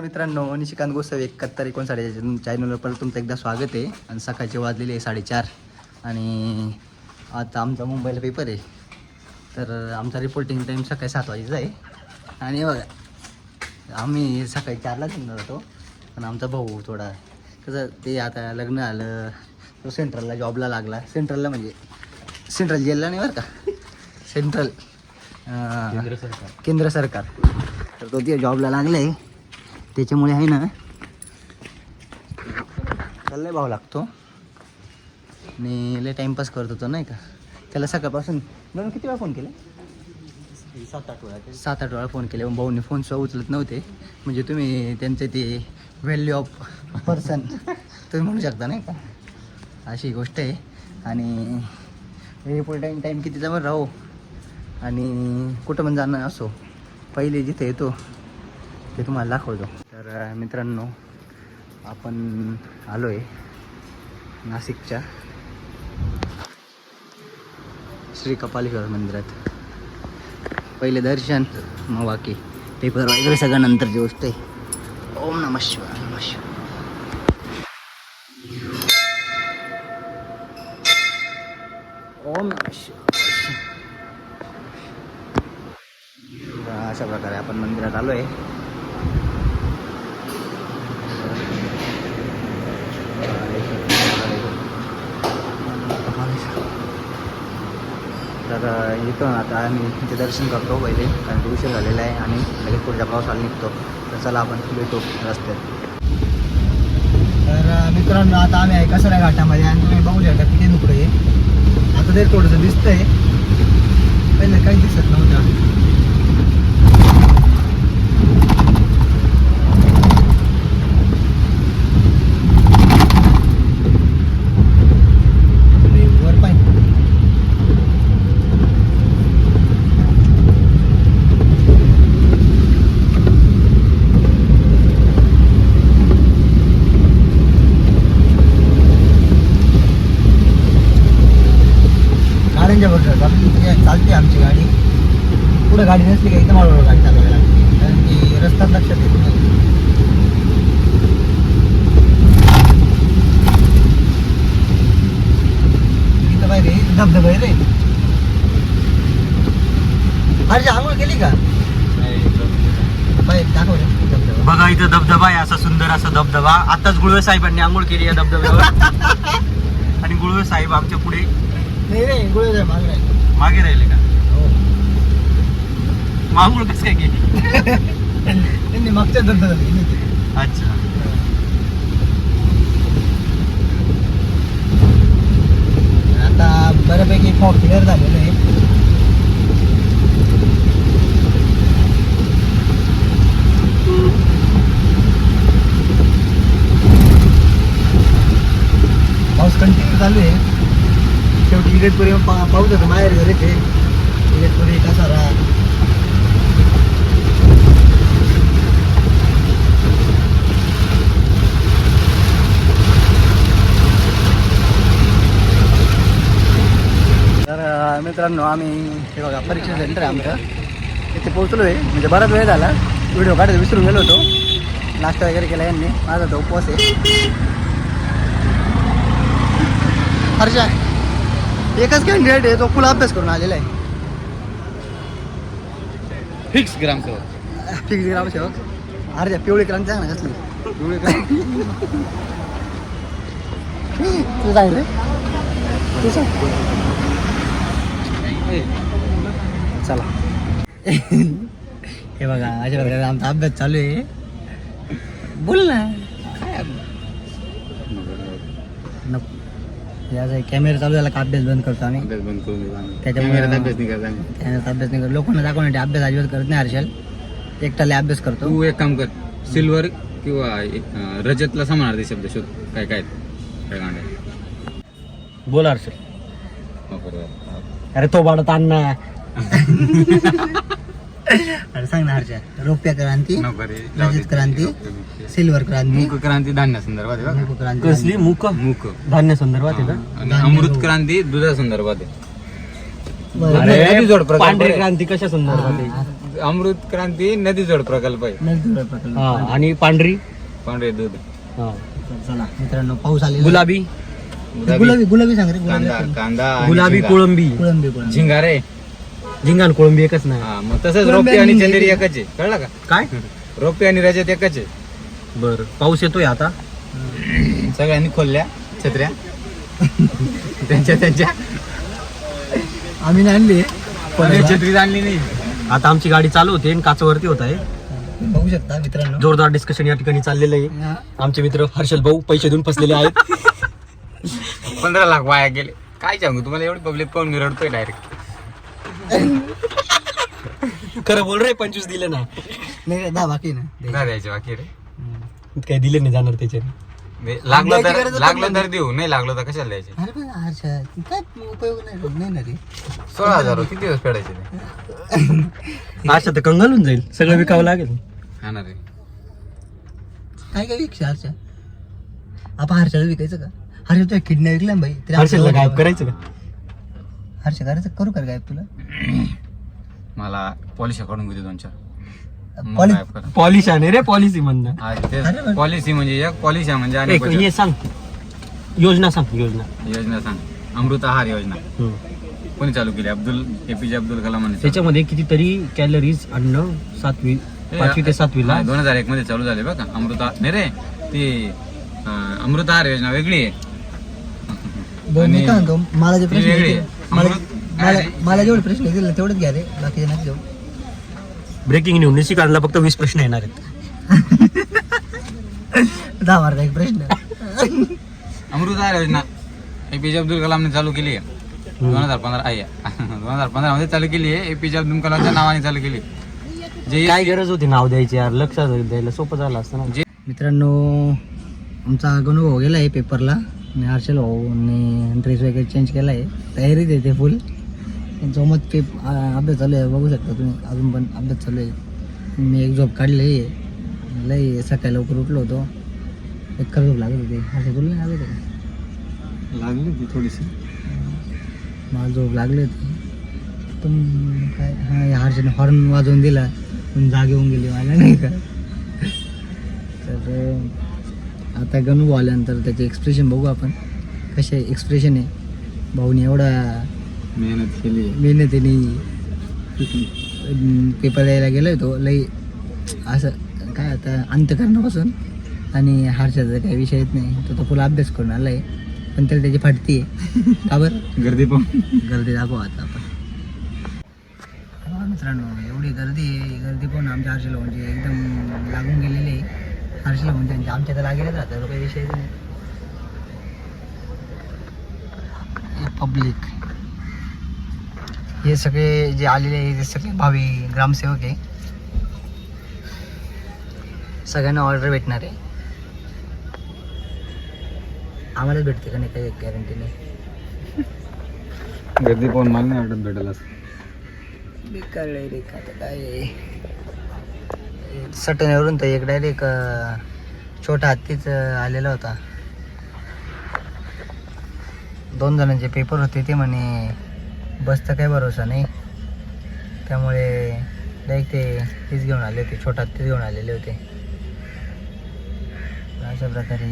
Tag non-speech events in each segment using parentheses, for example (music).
मित्रांनो निशिकांत गोसावी एकाहत्तर एकोणसाठीच्या चॅनलवर परत तुमचं एकदा स्वागत आहे. आणि सकाळचे वाजलेले आहे साडेचार. आणि आता आमचा मुंबईला पेपर आहे. तर आमचा रिपोर्टिंग टाईम सकाळी सात वाजेचा आहे. आणि बघा आम्ही सकाळी चारलाच निघणार होतो. पण आमचा भाऊ थोडा कसं ते आता लग्न आलं तो सेंट्रलला जॉबला लागला. सेंट्रलला म्हणजे सेंट्रल जेलला नाही बरं का? सेंट्रल अं, केंद्र सरकार. तर तो ते जॉबला लागला आहे त्याच्यामुळे आहे ना. चाललाय भाव लागतो. आणि लय टाईमपास करत होतो नाही का. त्याला सकाळपासून म्हणून किती वेळा फोन केला? सात आठ वेळा सात आठ वेळा फोन केले. पण भाऊने फोन सुद्धा उचलत नव्हते. म्हणजे तुम्ही त्यांचे ते व्हॅल्यू ऑफ पर्सन तुम्ही म्हणू शकता नाही का. अशी गोष्ट आहे. आणि हे फुल टाईम टाईम किती जवळ राहो. आणि कुठं पण जाणं असो पहिले जिथे येतो ते तुम्हाला दाखवतो. तर मित्रांनो आपण आलो आहे नाशिकच्या श्री कपालेश्वर मंदिरात. पहिले दर्शन मग बाकी. पेपर वगैरे सगळं नंतरची गोष्ट आहे. ओम नम शिवाय नम शिवाय. ओम नम शिवाय. अशा प्रकारे आपण मंदिरात आलो आहे तर इथून आता आम्ही तुमचे दर्शन करतो पहिले कारण की उशीर झालेला आहे आणि लगेच पुढच्या पावसाला निघतो. तर चला आपण भेटू रस्त्यात. तर मित्रांनो आता आम्ही आहे कसऱ्या घाटामध्ये आणि तुम्ही बघू शकता किती नुकडं आहे. आता ते थोडंसं दिसतंय. पहिले काही दिसत नव्हतं आणि वर पाहिजे गाड्यांच्या बरोबर आपली चालते आमची गाडी नसली का एकदम हळूहळू गाडी चालवायला लागते कारण की रस्त्यात लक्षात येत नाही इथं इथं धबधबा आहे रे अरे आंघोळ केली का बाहेर दाखव रे धबधबा बघा इथं धबधबा आहे असा सुंदर असा धबधबा. आताच गुळवे साहेबांनी आंघोळ केली या धबधब्यावर. (laughs) आणि गुळवे साहेब आमच्या पुढे नाही रे गोळे मागे राहील. मागे राहिले का? मांघोळ कसं काय केली त्यांनी मागच्या गेली होती. अच्छा आता बऱ्यापैकी फॉग क्लिअर झालेलं आहे पाऊस कंटिन्यू चालू आहे शेवटी इगतपुरी पाऊस होतं बाहेर घरीच आहे इगतपुरी कसारा तर अं, मित्रांनो आम्ही हे बघा परीक्षा सेंटर आहे आमचं. तिथे पोहोचलो आहे. म्हणजे बराच वेळ झाला. व्हिडिओ काढायला विसरून गेलो होतो. नाश्ता वगैरे केला यांनी. माझा तो उपवास आहे. हर्षा एकच कॅन्डिडेट आहे तो फुल अभ्यास करून आलेला आहे. फिक्स ग्रामसेवक फिक्स ग्रामसेवक हर्षा पिवळी क्रांती सांग (laughs) ना कसली तू सांग रे तू सांग चला. हे बघा अशा प्रकारे आमचा अभ्यास चालू आहे. बोल ना. अभ्यास? नको. याचा कॅमेरा चालू झाला का अभ्यास बंद करतो आम्ही. त्याच्यामुळे त्याच्यात अभ्यास नाही करत लोकांना दाखवण्यासाठी अभ्यास अजिबात करत नाही हर्षल. एकटाला अभ्यास करतो. तू एक काम कर सिल्वर किंवा रजतला समानार्थी शब्द शोध. काय काय? काय? बोल हर्षल. अरे तो वाढत अण्णा (laughs) अरे सांग ना हर्षा. रौप्य क्रांती. रजत क्रांती. सिल्वर क्रांती. मूक क्रांती धान्या संदर्भात आहे बघा. मूक क्रांती कसली? मुक? मूक. धान्य संदर्भात आहे आणि अमृत. क्रांती दुधा संदर्भात आहे. बरं. अरे, जोड प्रकार पांढरी. क्रांती कशा संदर्भात आहे? अमृत क्रांती नदी जोड प्रकल्प आहे. प्रकल्प. हा आणि पांढरी? पांढरे दूध. हा. चला मित्रांनो पाऊस आलेला गुलाबी? गुलाबी गुलाबी सांग रे गुलाबी कांदा असेल. कांदा आणि गुलाबी झिंगा. कोळंबी. कुळंबी कुळंबी. झिंगा रे. झिंगान कोळंबी एकच नाही. हा मग तसंच कोळंबी रोपे आणि आणि चंदेरी झिंगा. एकच आहे. कळलं का? काय? रोपे आणि रजत एकच आहे. बर. पाऊस येतोय आता. सगळ्यांनी खोलल्या छत्र्या. त्यांच्या त्यांच्या. आम्ही नाही आणली पण छत्री आणली नाही. आता आमची गाडी चालू होते आणि काचावरती होत आहे. बघू शकता मित्रांनो. जोरदार डिस्कशन या ठिकाणी चाललेलं आहे. हा. आमचे मित्र हर्षल भाऊ पैसे देऊन फसलेले आहेत. पंधरा लाख वाया गेले. काय सांगू तुम्हाला एवढी पब्लिक पाहून मी रडतोय डायरेक्ट खरं बोल रे पंचवीस दिले ना नाही दहा बाकी ना. नाही द्यायचे बाकी रे. काही दिले नाही जाणार त्याचे दे- लागलं द्यायची तर गरजच लागलं तर देऊ नाही लागलं तर कशाला द्यायचे? अरे पण हर्षा काय उपयोग नाही नाही ना रे. सोळा हजार हो, किती दिवस फेडायचे ते? (laughs) तर कंगालून जाईल. सगळं विकावं लागेल. हा ना रे. काय काय विकशे हर्षा? आपण हर्षाला विकायचं का? हर्षा तुझ्या किडनॅप विकल्या ना भाई तरी हर्षलला आपल्याला गायब करायचं का? हर्षा करायचं करू का गायब तुला? मला पॉलिश काढून घेते दोन चार. मग पॉलिश- गायब करा. पॉलिश आहे रे पॉलिसी म्हणणं हा, अरे तेच पॉलिसी म्हणजे एक पॉलिश आहे म्हणजे आणि एक बचत. सांग. योजना सांग योजना. योजना सांग. अमृत आहार योजना. हम्म. कोणी चालू केली? अब्दुल एपीजे अब्दुल कलामांनी चालू त्याच्यामध्ये कितीतरी कॅलरीज अन्न सातवी. पाचवी ते सातवीला. दोन हजार एक मध्ये चालू झाले बघा. अमृत आहार- नाही रे ती अं, अमृत आहार योजना वेगळी आहे. बरं मी आणि- काय म्हणतो मला जे प्रश्न वेगळी. येतील, आहे. मला अमृत- मला काय? मला जेवढे प्रश्न येतील तेवढेच घ्या रे बाकी नाही घेऊ. ब्रेकिंग न्यूज निशिकांतला फक्त वीस प्रश्न येणार आहेत. (laughs) दहा मार्क एक प्रश्न. अमृत आहार योजना. एपीजे अब्दुल कलामने चालू केली आहे. दोन हजार पंधरा आहे (laughs) दोन हजार पंधरा मध्ये चालू केली आहे. एपीजे अब्दुल कलामच्या नावाने चालू केली. जे काय गरज होती नाव द्यायची यार? लक्षात द्यायला सोपं झालं असतं ना. जे मित्रांनो आमचा भाऊ गेला आहे पेपरला आणि हर्षल भाऊने ड्रेस वगैरे चेंज केला आहे तयारीत आहे ते फुल जोमत आ- अभ्यास चालू आहे बघू शकता तुम्ही. अजून पण अभ्यास चालू आहे. मी एक झोप काढली आहे. लई सकाळी लवकर उठलो होतो. एक झोप लागत होती. हर्षल तुला नाही लागत होती लागली ती थोडीशी. मला झोप लागली होती. पण काय हा या हर्षाने हॉर्न वाजवून दिला. पण जागे होऊन गेली मला नाही का? तर आता गणू आल्यानंतर त्याचे एक्सप्रेशन बघू आपण. कसे एक्सप्रेशन आहे. भाऊने एवढा मेहनत केली. मेहनतीने पेपर द्यायला गेलो तो. लई असं काय आता अंतकरणापासून. आणि हर्षाचा काही विषयच नाही. तो तो फुल अभ्यास करून आलाय. पण त्याला त्याची फाटती आहे. का बरं? गर्दी पण. गर्दी दाखव आता आपण. हा मित्रांनो एवढी गर्दी आहे. गर्दी पण आमच्या हर्षला म्हणजे एकदम लागून गेलेली आहे. हर्षला म्हणजे त्यांच्या आमच्या तर लागेलच राहतं तो काही विषय नाही. पब्लिक हे सगळे जे आलेले आहे ते सगळे भावी ग्रामसेवक आहे. सगळ्यांना ऑर्डर भेटणार आहे. आम्हालाच भेटते का नाही काही गॅरंटी नाही. गर्दी पाहून मला नाही वाटत भेटेल असं बेकार काय सटण्यावरून तर एक डायरेक्ट छोटा हत्तीच आलेला होता. दोन जणांचे पेपर होते ते म्हणे बसचा काही भरोसा नाही. त्यामुळे डायरेक्ट ते तीच घेऊन आले होते छोटा हत्तीच घेऊन आलेले होते. अशा प्रकारे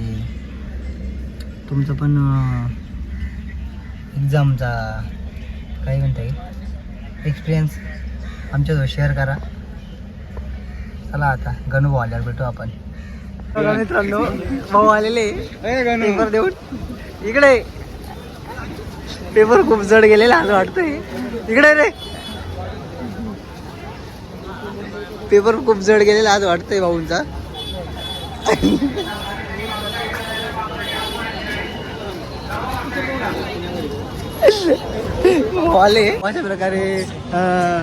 तुमचं पण एक्झामचा काही म्हणता येईल? एक्सपिरियन्स आमच्याजवळ शेअर करा. चला आता गणू भाऊ आल्यावर भेटू आपण. मित्रांनो भाऊ आलेले. पेपर देऊन. इकडे. पेपर खूप जड गेलेला असं वाटतंय. इकडे रे. पेपर खूप जड गेलेला आज वाटतंय भाऊंचा. आले अशा प्रकारे अं,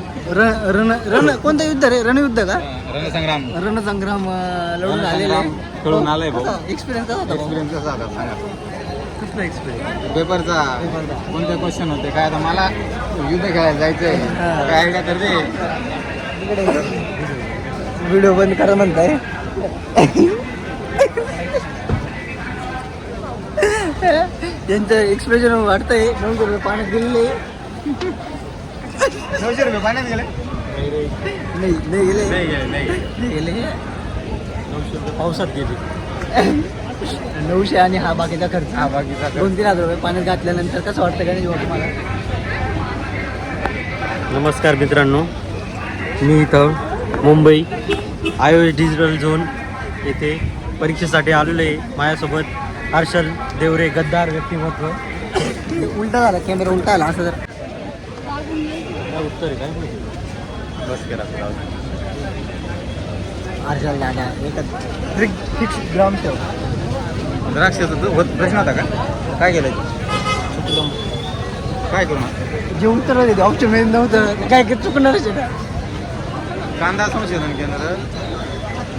रण रण कोणतं युद्ध रे? रणयुद्ध का? रणसंग्राम. रणसंग्राम अं, लढून आलेले. खेळून आलाय भाऊ. एक्सपिरियन्स कसा होता भाऊ? एक्सपिरियन्स कसा होता? सांगा. कसला एक्सपिरियन्स पेपरचा कोणते क्वेश्चन होते? काय आता मला युद्ध खेळायला जायचंय. हा. काय आयडिया दे. व्हिडिओ बंद करा म्हणताय. (laughs) यांचं एक्सप्रेशन वाटतंय रुपये पाण्यात गेलेले. नऊशे रुपये पाण्यात गेले नाही नाही गेले नाही. गेले पावसात गेली. नऊशे आणि हा बाकीचा खर्च. हा बाकीचा. दोन तीन हजार रुपये पाण्यात घातल्यानंतर कसं वाटतं का नाही तुम्हाला? नमस्कार मित्रांनो. मी इथं मुंबई आय डिजिटल झोन येथे परीक्षेसाठी आलेलो आहे. माझ्यासोबत हर्षल देवरे गद्दार व्यक्तिमत्व. उलटा झाला कॅमेरा उलटा आला असं जर. आहे काय? माहिती बस करा अर्जल दादा एकच फिक्स ग्राम ठेव द्राक्षाचा तो होत- प्रश्न होता का? काय केलं काय करू? जे उत्तर देते ऑप्शनमध्ये नव्हतं. काय काय चुकणारच आहे. कांदा संशोधन केंद्र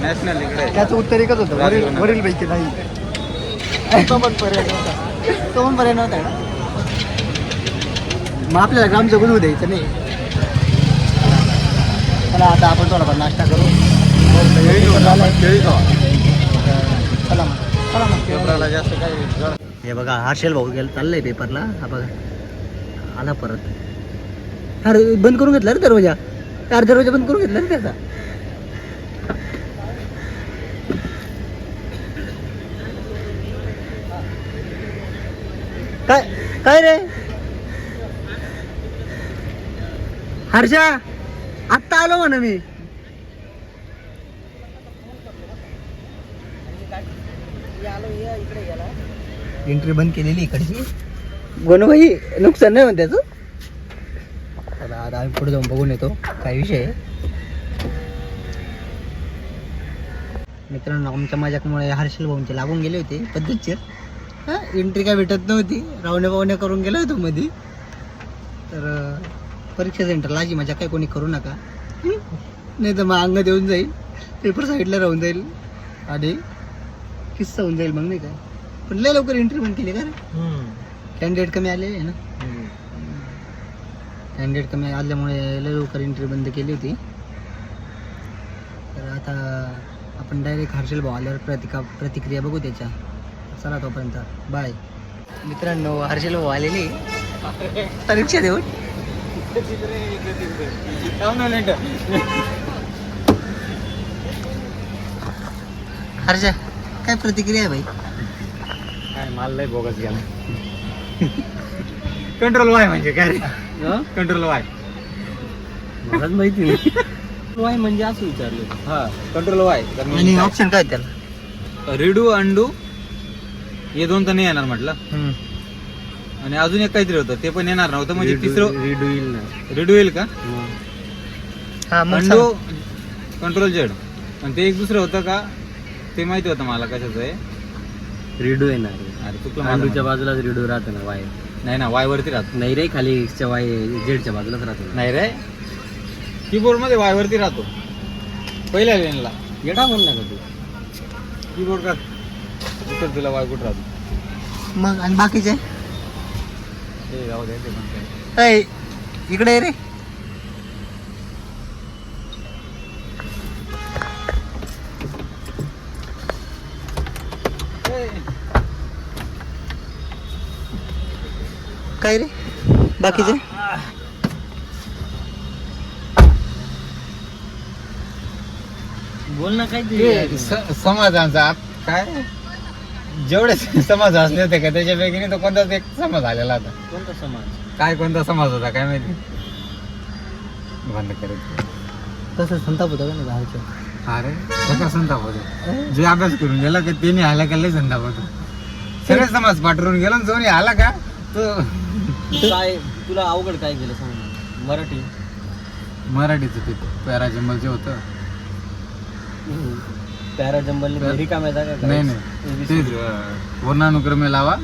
नॅशनल इकडे. आहे. त्याचं उत्तर एकच होतं. वरील वरील पैकी नाही. तो पण पर्याय नव्हता. तो पण पर्याय नव्हता का? मग आपल्याला ग्राम जगून द्यायचं नाही. चला आता आपण थोडाफार नाश्ता करू. केळी खावा. चला मग चला मग. पेपराला जास्त काही हे बघा हर्षल भाऊ गेला चाललंय पेपरला. हा बघा. आला परत. अरे बंद करून घेतला रे दरवाजा. चार दरवाजा बंद करून घेतला रे त्याचा. काय काय रे? हर्षा? आत्ता आलो म्हणा मी. एंट्री बंद केलेली इकडची गणभाई नुकसान नाही म्हणते त्याचं चला आता आम्ही पुढे जाऊन बघून येतो. काय विषय आहे. मित्रांनो आमच्या माझ्यामुळे हर्षल भाऊंचे लागून गेले होते पद्धतशीर. हां एंट्री काय भेटत नव्हती. रावण्या पावण्या करून गेलो होतो मध्ये तर परीक्षा सेंटरला आजी माझ्या काय कोणी करू नका? नाही तर मग अंग देऊन जाईल पेपर साईडला राहून जाईल आणि किस्सा होऊन जाईल मग नाही काय पण लय लवकर एंट्री पण केली का कॅन्डिडेट कमी आले आहे ना? कॅन्डिडेट कमी आल्यामुळे लय लवकर एंट्री बंद केली होती. तर आता आपण डायरेक्ट हर्षल भाऊ आल्यावर प्रतिका प्रतिक्रिया बघू त्याच्या. चला तोपर्यंत. बाय मित्रांनो हर्षल भाऊ आलेले. परीक्षा देऊन. हर्षा काय प्रतिक्रिया आहे भाई? काय माल लय बोगस गेला. कंट्रोल वाय म्हणजे काय रे? कंट्रोल वाय मलाच माहिती नाही. वाय म्हणजे असं विचारलं हा कंट्रोल वाय आणि ऑप्शन काय त्याला? रिडू अंडू हे दोन तर नाही येणार म्हटलं. आणि अजून एक काहीतरी होतं ते पण येणार नव्हतं म्हणजे तिसरं रेडू येईल ना. रिडू येईल का? हा मग अंडू कंट्रोल जेड आणि ते एक दुसरं होतं का? ते माहिती होतं मला कशाचं आहे. रेडू येणार. अरे चुकलं माझं म्हणणं. बाजूलाच रेडू राहतो ना वाय. नाही ना वाय वरती राहतो. नाही रे खाली च्या वाय जेडच्या बाजूलाच राहतो ना. नाही रे. कीबोर्डमध्ये वाय वरती राहतो. पहिल्या लेनला येडा म्हणला का तू? कीबोर्ड का? उत्तर तुला वाय कुठं राहतो? मग आणि बाकीचे? ते जाऊ दे ते पण काय. ऐ इकडे ये रे काय रे बाकीचे बोल ना काय ते स- समाजाचा आत- काय जेवढे समाज असले होते का त्याच्यापैकी नाही तो कोणताच एक समाज आलेला होता. कोणता समाज? काय कोणता समाज होता काय माहिती? बंद करत तसं संताप होता का नाही अरे त्याचा संताप होतो. जे अभ्यास करून गेला का त्याने आला का लय संताप होतो. सगळे समाज पाठवून गेला जो नाही आला का तो काय तुला अवघड काय गेलं सांग ना. मराठी? मराठीचं ते पॅराजंबल जे होतं. पॅरा जंबल रिकाम्या जागा नाही नाही तेच वर्णानुक्रमे लावा.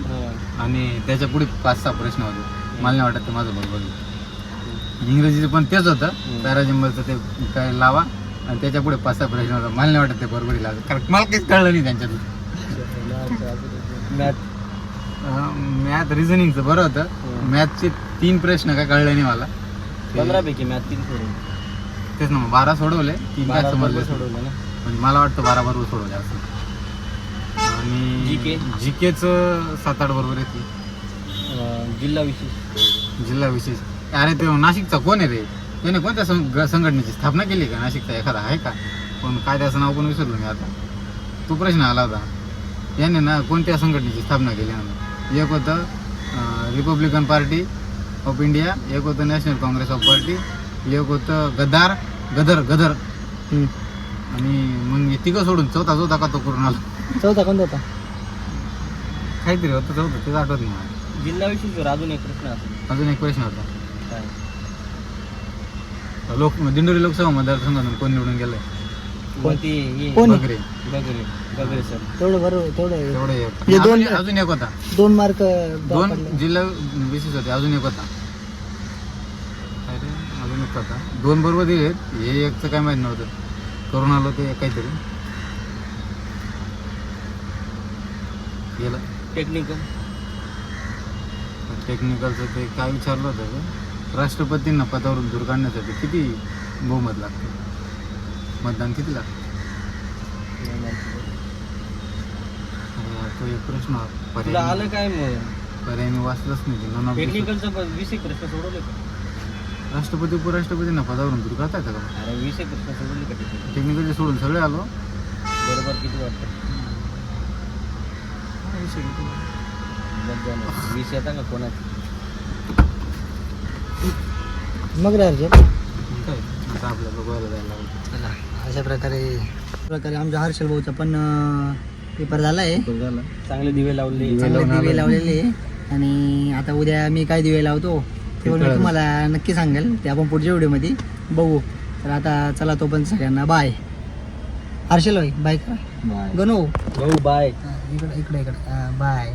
आणि त्याच्या पुढे पाच सहा प्रश्न होते. मला नाही वाटत ते माझं बरोबर. इंग्रजीचं पण तेच होतं. पॅराजंबलचं ते काय लावा आणि त्याच्या पुढे पाच सहा प्रश्न होता. मला नाही वाटत ते बरोबर लागलं कारण मला काहीच कळलं नाही त्यांच्यातून. मॅथ मॅथ रिझनिंगचं बरं होतं. मॅथचे तीन प्रश्न काय कळले नाही मला. पंधरा पैकी मॅथ तीन सोडून. तेच ना बारा सोडवले. तीन काय समजले? सोडवलं ना. म्हणजे मला वाटतं बारा बरोबर सोडवले असं. आणि GK? जीकेचं सात आठ बरोबर येते अं, जिल्हा विशेष. जिल्हा विशेष. अरे ते नाशिकचा कोण आहे रे? त्याने कोणत्या सं- संघटनेची स्थापना केली का? नाशिकचा एखादा आहे का? पण काय त्याचं नाव पण विसरलो मी आता. तो प्रश्न आला होता. याने ना कोणत्या संघटनेची स्थापना केली म्हणून? एक होतं रिपब्लिकन पार्टी ऑफ इंडिया एक होतं नॅशनल काँग्रेस ऑफ पार्टी एक होतं गद्दार गदर गदर. आणि मग तिघं सोडून चौथा चौथा का तो करून आला? चौथा कोणता होता? काहीतरी होतं चौथं तेच आठवत नाही मला. जिल्हाविषयी अजून एक प्रश्न असेल अजून एक प्रश्न होता. काय? लोक दिंडोरी लोकसभा मतदारसंघातून कोण निवडून गेलंय? कोणती हे कोण? बगरे. सर. तेवढं बरोबर तेवढं आहे. एक हे दोन- अजून- अजून एक होता. दोन मार्क दोन जिल्हा विशेष होते अजून एक होता. काय रे? अजून एक होता. दोन बरोबर दिलेत. हे एकचं काय माहीत नव्हतं. करून आलो ते काहीतरी. गेलं. टेक्निकल टेक्निकलचं ते काय विचारलं होतं ते? राष्ट्रपतींना पदावरून दूर काढण्यासाठी किती बहुमत लागतं? मतदान किती लागतं? तो एक प्रश्न पर्याय आलं काय पर्याय मी वाचलंच नाही. टेक्निकलचं वीस एक प्रश्न सोडवले राष्ट्रपती उपराष्ट्रपतींना पदावरून दूर करता येतं का? अरे वीस एक सोडवले का टेक्निकलचे सोडून सगळे आलो. बरोबर किती वाटतं. वीस येता का कोणाची? मग रे अर्जुन. काय? आता आपल्याला बघायला जायला लागलं. चला अशा प्रकारे प्रकारे आमच्या हर्षल भाऊचा पण पेपर झाला. आहे चांगले दिवे लावले. दिवे. लावलेले. आणि आता उद्या मी काय दिवे लावतो? ते पण मी. तुम्हाला नक्की सांगेल. ते आपण पुढच्या व्हिडिओमध्ये बघू. तर आता चला तो पण सगळ्यांना बाय हर्षल भाई बाय करा. गणू. भाऊ बाय इकडे इकडे इकडे. बाय